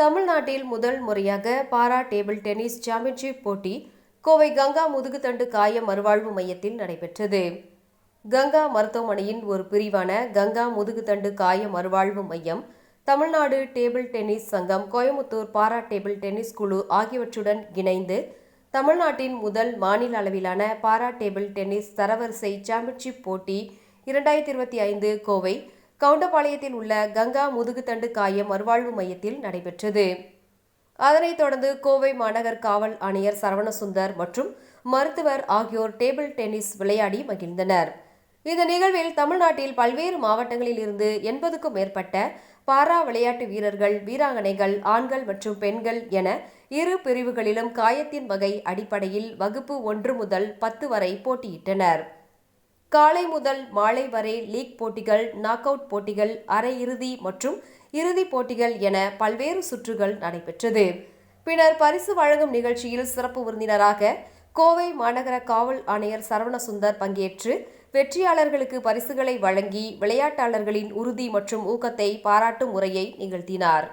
தமிழ்நாட்டில் முதல் முறையாக பாரா டேபிள் டென்னிஸ் சாம்பியன்ஷிப் போட்டி கோவை கங்கா முதுகுத்தண்டு காய மறுவாழ்வு மையத்தில் நடைபெற்றது. கங்கா மருத்துவமனையின் ஒரு பிரிவான கங்கா முதுகுத்தண்டு காய மறுவாழ்வு மையம் தமிழ்நாடு டேபிள் டென்னிஸ் சங்கம் கோயமுத்தூர் பாரா டேபிள் டென்னிஸ் குழு ஆகியவற்றுடன் இணைந்து தமிழ்நாட்டின் முதல் மாநில அளவிலான பாரா டேபிள் டென்னிஸ் தரவரிசை சாம்பியன்ஷிப் போட்டி இரண்டாயிரத்தி இருபத்தி ஐந்து கோவை கவுண்டபாளையத்தில் உள்ள கங்கா முதுகுத்தண்டு காய மறுவாழ்வு மையத்தில் நடைபெற்றது. அதனைத் தொடர்ந்து கோவை மாநகர் காவல் ஆணையர் சரவணசுந்தர் மற்றும் மருத்துவர் ஆகியோர் டேபிள் டென்னிஸ் விளையாடி மகிழ்ந்தனர். இந்த நிகழ்வில் தமிழ்நாட்டில் பல்வேறு மாவட்டங்களில் இருந்து எண்பதுக்கும் மேற்பட்ட பாரா விளையாட்டு வீரர்கள் வீராங்கனைகள் ஆண்கள் மற்றும் பெண்கள் என இரு பிரிவுகளிலும் காயத்தின் வகை அடிப்படையில் வகுப்பு ஒன்று முதல் பத்து வரை போட்டியிட்டனர். காலை முதல் மாலை வரை லீக் போட்டிகள் நாக் அவுட் போட்டிகள் அரையிறுதி மற்றும் இறுதிப் போட்டிகள் என பல்வேறு சுற்றுகள் நடைபெற்றது. பின்னர் பரிசு வழங்கும் நிகழ்ச்சியில் சிறப்பு விருந்தினராக கோவை மாநகர காவல் ஆணையர் சரவணசுந்தர் பங்கேற்று வெற்றியாளர்களுக்கு பரிசுகளை வழங்கி விளையாட்டாளர்களின் உறுதி மற்றும் ஊக்கத்தை பாராட்டும் முறையை நிகழ்த்தினார்.